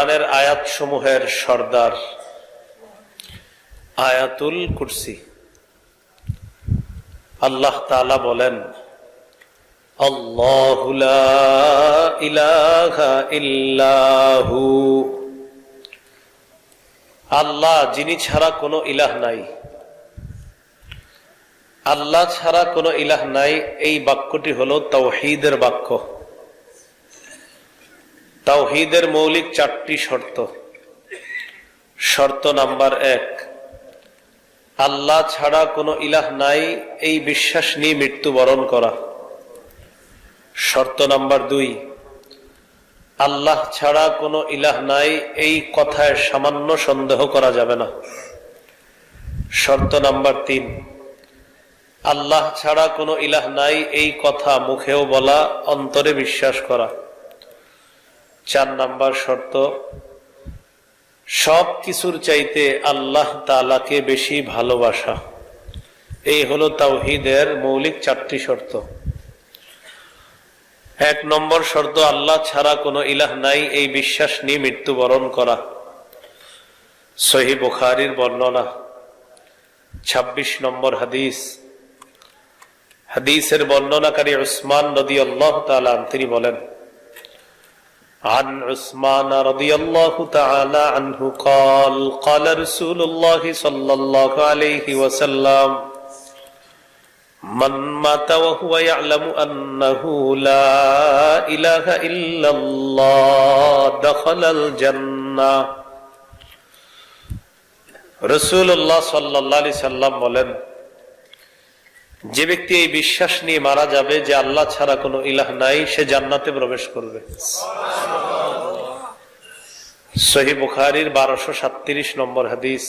কোরআনের আয়াত সমূহের সর্দার আয়াতুল কুরসি। আল্লাহ তালা বলেন আল্লাহু, যিনি ছাড়া কোনো ইলাহ নাই। আল্লাহ ছাড়া কোনো ইলাহ নাই। এই বাক্যটি হলো তাওহীদের বাক্য। তাওহীদের মৌলিক চারটি শর্ত। শর্ত নাম্বার এক, আল্লাহ ছাড়া কোনো ইলাহ নাই, এই বিশ্বাস নিয়ে মৃত্যুবরণ করা। শর্ত নাম্বার দুই, আল্লাহ ছাড়া কোনো ইলাহ নাই, এই কথায় সামান্য সন্দেহ করা যাবে না। শর্ত নাম্বার তিন, আল্লাহ ছাড়া কোনো ইলাহ নাই, এই কথা মুখেও বলা, অন্তরে বিশ্বাস করা। চার নাম্বার শর্ত, সব কিছুর চাইতে আল্লাহ তালাকে বেশি ভালোবাসা। এই হলো তাওহিদের মৌলিক চারটি শর্ত। এক নম্বর শর্ত, আল্লাহ ছাড়া কোনো ইলাহ নাই, এই বিশ্বাস নিয়ে মৃত্যুবরণ করা। সহি বুখারির বর্ণনা। ২৬ নম্বর হাদিস। হাদিসের বর্ণনাকারী উসমান নদী আল্লাহ তিনি বলেন عن عثمان رضي الله تعالى عنه قال قال رسول الله صلى الله عليه وسلم من مات وهو يعلم أنه لا إله إلا الله دخل الجنة রসুল্লাহ সাল্লাহ সাল্লাম বলেন যে ব্যক্তি এই বিশ্বাস নিয়ে মারা যাবে যে আল্লাহ ছাড়া কোনো ইলাহ নাই, সে জান্নাতে প্রবেশ করবে। সহি বুখারির বারোশো নম্বর হাদিস।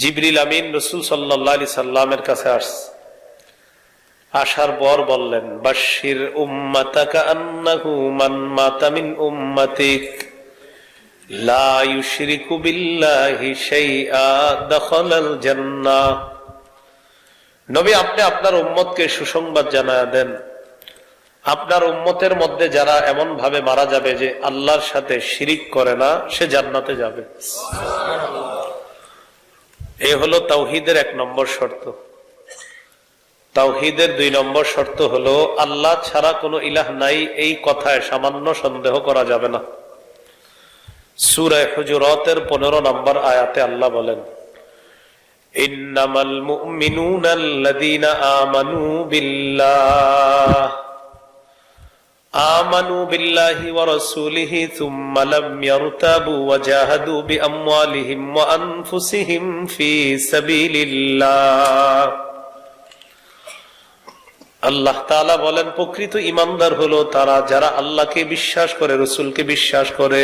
জিবরিল আমিন রসুল সাল্লি সাল্লামের কাছে আস আসার পর বললেন বাশির উম্মাতাকা আন্নাহু মান উম্মাতিক, লা ইউশরিকু বিল্লাহি শাইআ, দাখালাল জান্নাহ। নবী, আপনি আপনার উম্মতকে সুসংবাদ জানা দেন। আপনার উম্মতের মধ্যে যারা এমন ভাবে মারা যাবে যে আল্লাহর সাথে শিরিক করে না, সে জান্নাতে যাবে। এ হলো তাওহিদের এক নম্বর শর্ত। তাওহিদের দুই নম্বর শর্ত হলো, আল্লাহ ছাড়া কোনো ইলাহ নাই, এই কথায় সামান্য সন্দেহ করা যাবে না। সুরায় হুজুরতের পনেরো নম্বর আয়াতে আল্লাহ বলেন إنما المؤمنون الذين آمنوا بالله آمنوا بالله ورسوله ثم لم يرتابوا وجاهدوا بأموالهم وأنفسهم في سبيل الله আল্লাহ তালা বলেন প্রকৃত ইমানদার হলো তারা যারা আল্লাহকে বিশ্বাস করে রসুলকে বিশ্বাস করে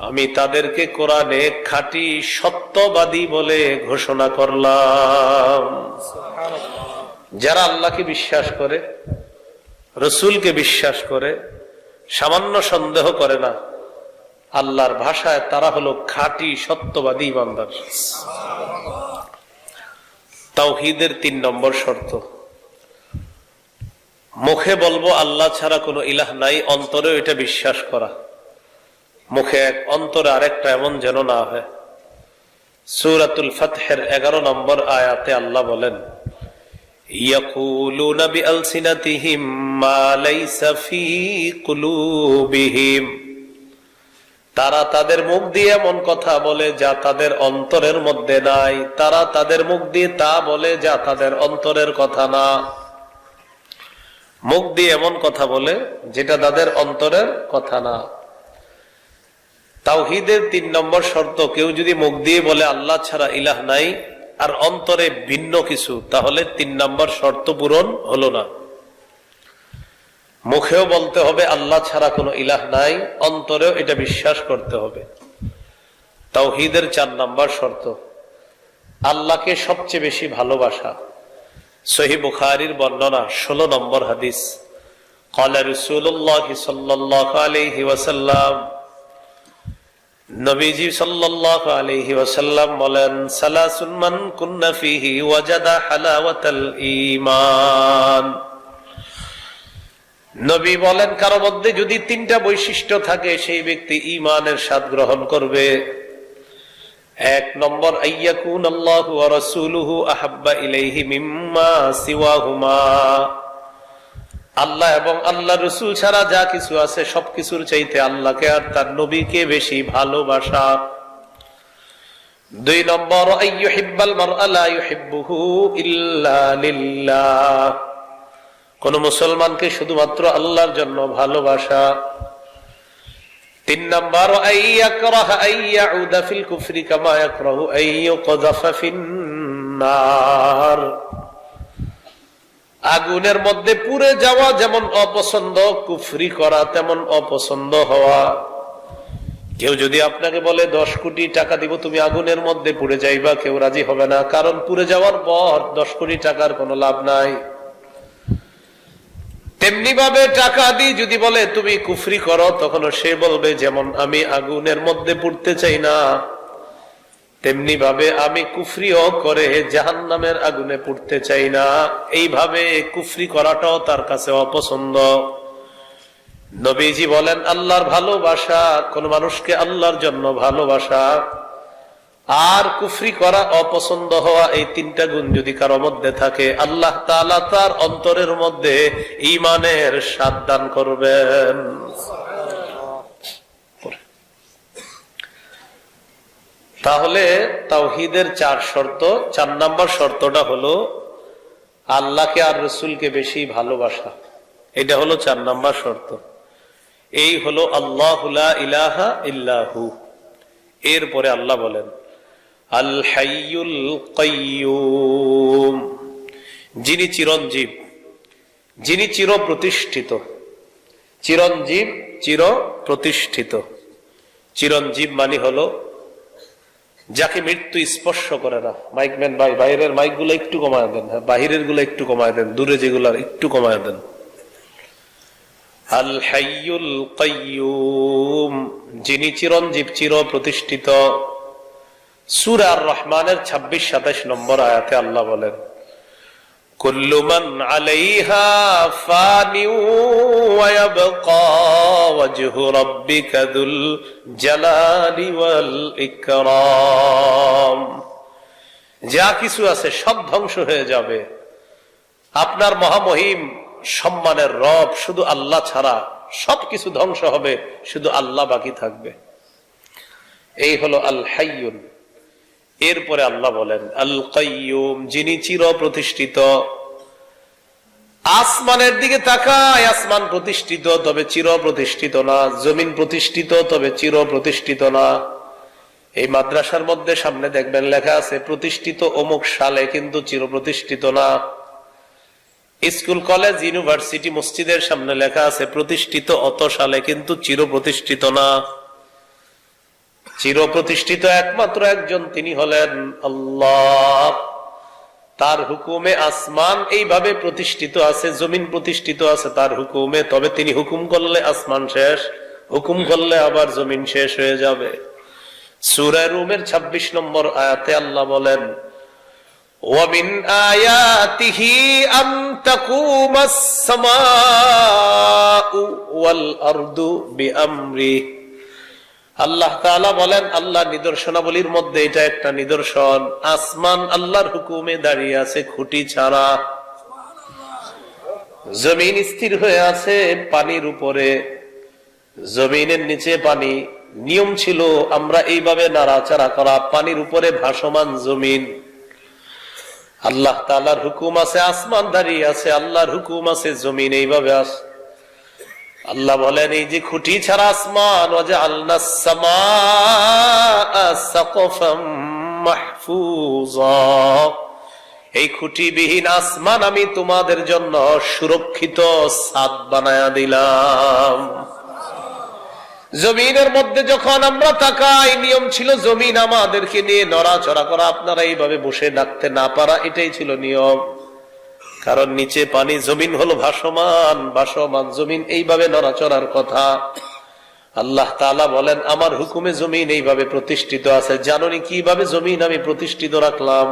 আমি তাদেরকে কোরআনে খাঁটি সত্যবাদী বলে ঘোষণা করলাম। যারা আল্লাহকে বিশ্বাস করে, রসুলকে বিশ্বাস করে, সামান্য সন্দেহ করে না, আল্লাহর ভাষায় তারা হলো খাঁটি সত্যবাদী ইমানদার। তাওহিদের তিন নম্বর শর্ত, মুখে বলব আল্লাহ ছাড়া কোনো ইলাহ নাই অন্তরে এটা বিশ্বাস করা। মুখে এক অন্তরে আরেকটা এমন যেন না হয়। সুরাতুল ফতহের এগারো নম্বর আয়াতে আল্লাহ বলেন তারা তাদের মুখ দিয়ে এমন কথা বলে যা তাদের অন্তরের মধ্যে নাই। তারা তাদের মুখ দিয়ে তা বলে যা তাদের অন্তরের কথা না। মুখ দিয়ে এমন কথা বলে যেটা তাদের অন্তরের কথা না। তাওহিদের তিন নম্বর শর্ত কেউ যদি মুখ দিয়ে বলে আল্লাহ ছাড়া ইলাহ নাই আর অন্তরে ভিন্ন কিছু তাহলে তিন নম্বর শর্ত পূরণ হলো না মুখেও বলতে হবে আল্লাহ ছাড়া কোনো ইলাহ নাই অন্তরেও এটা বিশ্বাস করতে হবে তাওহিদের চার নম্বর শর্ত আল্লাহকে সবচেয়ে বেশি ভালোবাসা সহি বুখারির বর্ণনা ষোলো নম্বর হাদিস قال رسول الله صلى الله عليه وسلم নবীজি সাল্লাল্লাহু আলাইহি ওয়াসাল্লাম বলেন, সালাসুন মান কুন্না ফিহি ওয়াজাদা হালাওয়াতাল ঈমান। নবী বলেন, কারও মধ্যে যদি তিনটা বৈশিষ্ট্য থাকে, সেই ব্যক্তি ঈমানের স্বাদ গ্রহণ করবে। এক নম্বর আইয়াকুন আল্লাহু ওয়া রাসূলুহু আহাব্বা ইলাইহি মিম্মা সিওয়াহুমা। আল্লাহ এবং আল্লাহ রসুল ছাড়া যা কিছু আছে সবকিছুর চাইতে আল্লাহকে আর তার নবীকে বেশি ভালোবাসা। দুই নম্বর কোন মুসলমানকে শুধুমাত্র আল্লাহর জন্য ভালোবাসা। তিন নম্বর কুফরি কামা আগুনের মধ্যে পুড়ে যাওয়া যেমন অপছন্দ, কুফরি করা তেমন অপছন্দ হওয়া। কেউ যদি আপনাকে বলে, দশ কোটি টাকা দিব, তুমি আগুনের মধ্যে পুড়ে যাইবা কেউ রাজি হবে না। কারণ পুড়ে যাওয়ার পর দশ কোটি টাকার কোনো লাভ নাই। তেমনি ভাবে টাকা দিই যদি বলে, তুমি কুফরি করো তখন সে বলবে, যেমন আমি আগুনের মধ্যে পুড়তে চাই না। তেমনি ভাবে আমি কুফরিও করে জাহান নামের আগুনে পুড়তে চাই না। এইভাবে কুফরি করাটাও তার কাছে অপছন্দ। নবীজি বলেন, আল্লাহর ভালোবাসা, কোন মানুষকে আল্লাহর জন্য ভালোবাসা, আর কুফরি করা অপছন্দ হওয়া এই তিনটা গুণ যদি কারও মধ্যে থাকে, আল্লাহ তাআলা তার অন্তরের মধ্যে ইমানের স্বাদ দান করবেন। তাহলে তাওহিদের চার শর্ত, চার নাম্বার শর্তটা হলো আল্লাহকে আর রসুলকে বেশি ভালোবাসা। এটা হলো চার নাম্বার শর্ত। এই হলো আল্লাহ ইলাহা ইল্লাহু। এরপরে আল্লাহ বলেন, আল হাইয়ুল যিনি চিরঞ্জীব, যিনি চির প্রতিষ্ঠিত চিরঞ্জীব চির প্রতিষ্ঠিত চিরঞ্জীব মানে হলো যাকে মৃত্যু স্পর্শ করে না। মাইকম্যান ভাই, বাইরের মাইকগুলো একটু কমায় দেন হ্যাঁ বাহিরেরগুলো একটু কমায় দেন, দূরে যেগুলো একটু কমায় দেন। আল হাইয়ুল কাইয়ুম, যিনি চিরঞ্জীব চির প্রতিষ্ঠিত সুরার আর রহমানের 26 27 নম্বর আয়াতে আল্লাহ বলেন আলাইহা ফানি ওয়া ইয়াবকা ওয়াজহু রাব্বিকা যুল জালালি ওয়াল ইকরাম। যা কিছু আছে সব ধ্বংস হয়ে যাবে। আপনার মহামহিম সম্মানের রব শুধু আল্লাহ ছাড়া সবকিছু ধ্বংস হবে, শুধু আল্লাহ বাকি থাকবে। এই হলো আল হাইয়ুন এরপরে আল্লাহ বলেন আল কাইয়ুম যিনি চির প্রতিষ্ঠিত আসমানের দিকে তাকায়, আসমান প্রতিষ্ঠিত, তবে চির প্রতিষ্ঠিত না। জমিন প্রতিষ্ঠিত, তবে চির প্রতিষ্ঠিত না। এই মাদ্রাসার মধ্যে সামনে দেখবেন লেখা আছে, প্রতিষ্ঠিত অমুক সালে কিন্তু চির প্রতিষ্ঠিত না। স্কুল, কলেজ, ইউনিভার্সিটি, মসজিদের সামনে লেখা আছে, প্রতিষ্ঠিত অত সালে কিন্তু চির প্রতিষ্ঠিত না। চির প্রতিষ্ঠিত একমাত্র একজন তিনি হলেন আল্লাহ তার হুকুমে আসমান এইভাবে প্রতিষ্ঠিত আছে জমিন প্রতিষ্ঠিত আছে তার হুকুমে তবে তিনি হুকুম করলে আসমান শেষ হুকুম করলে আবার জমিন শেষ হয়ে যাবে সুরায় রুমের ২৬ নম্বর আয়াতে আল্লাহ বলেন ومن آياته أن تقوم السماء والأرض بأمره আল্লাহ তাআলা বলেন আল্লাহ নিদর্শনাবলীর মধ্যে এটা একটা নিদর্শন। আসমান আল্লাহর হুকুমে দাঁড়িয়ে আছে, খুঁটি ছাড়া। জমিন স্থির হয়ে আছে পানির উপরে। জমিনের নিচে পানি। নিয়ম ছিল, আমরা এইভাবে নাড়াচাড়া করা, পানির উপরে ভাসমান জমিন। আল্লাহ তালার হুকুম আছে, আসমান দাঁড়িয়ে আছে, আল্লাহর হুকুম আছে, জমিন এইভাবে আছে আল্লাহ বলেন, এই যে খুঁটি ছাড়া আসমান ও যে আল্লাহ এই খুঁটিবিহীন আসমান আমি তোমাদের জন্য সুরক্ষিত সাদ বানায়া দিলাম। জমিনের মধ্যে যখন আমরা তাকাই, নিয়ম ছিল জমিন আমাদেরকে নিয়ে নড়াচড়া করা। আপনারা এইভাবে বসে ডাকতে না পারা, এটাই ছিল নিয়ম। কারণ নিচে পানি জমিন হলো ভাসমান ভাসমান জমিন, এইভাবে নড়াচড়ার কথা। আল্লাহ তাআলা বলেন, আমার হুকুমে জমিন এইভাবে প্রতিষ্ঠিত আছে। জানুনি কীভাবে জমিন আমি প্রতিষ্ঠিত রাখলাম?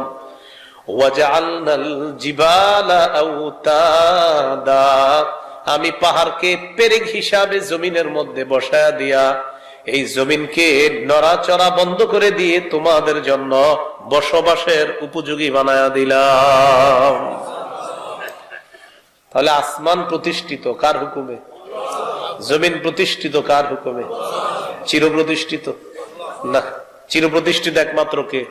আমি পাহাড়কে পেরেক হিসাবে জমিনের মধ্যে বসায়া দিয়া, এই জমিনকে নড়াচড়া বন্ধ করে দিয়ে তোমাদের জন্য বসবাসের উপযোগী বানায়া দিলাম। তাহলে আসমান প্রতিষ্ঠিত, কার হুকুমে? জমিন প্রতিষ্ঠিত, কার হুকুমে? চির প্রতিষ্ঠিত না চির প্রতিষ্ঠিত একমাত্র কে?